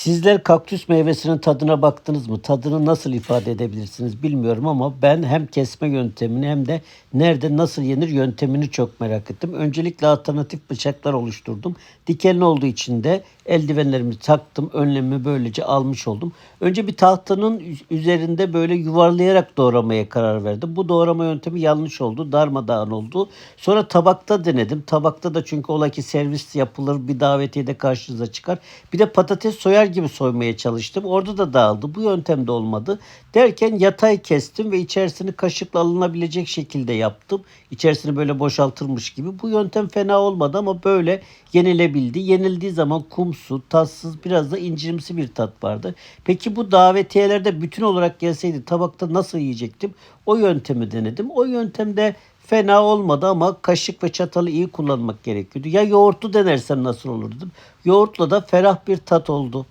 Sizler kaktüs meyvesinin tadına baktınız mı? Tadını nasıl ifade edebilirsiniz bilmiyorum ama ben hem kesme yöntemini hem de nerede nasıl yenir yöntemini çok merak ettim. Öncelikle alternatif bıçaklar oluşturdum. Dikenli olduğu için de eldivenlerimi taktım. Önlemimi böylece almış oldum. Önce bir tahtanın üzerinde böyle yuvarlayarak doğramaya karar verdim. Bu doğrama yöntemi yanlış oldu. Darmadağın oldu. Sonra tabakta denedim. Tabakta da çünkü ola ki servis yapılır bir davetiyede karşınıza çıkar. Bir de patates soyar gibi soymaya çalıştım. Orada da dağıldı. Bu yöntemde olmadı. Derken yatay kestim ve içerisini kaşıkla alınabilecek şekilde yaptım. İçerisini böyle boşaltırmış gibi. Bu yöntem fena olmadı ama böyle yenilebildi. Yenildiği zaman kumsu, tatsız, biraz da incirimsi bir tat vardı. Peki bu davetiyelerde bütün olarak gelseydi tabakta nasıl yiyecektim? O yöntemi denedim. O yöntemde fena olmadı ama kaşık ve çatalı iyi kullanmak gerekiyordu. Ya yoğurtlu denersem nasıl olur dedim. Yoğurtla da ferah bir tat oldu.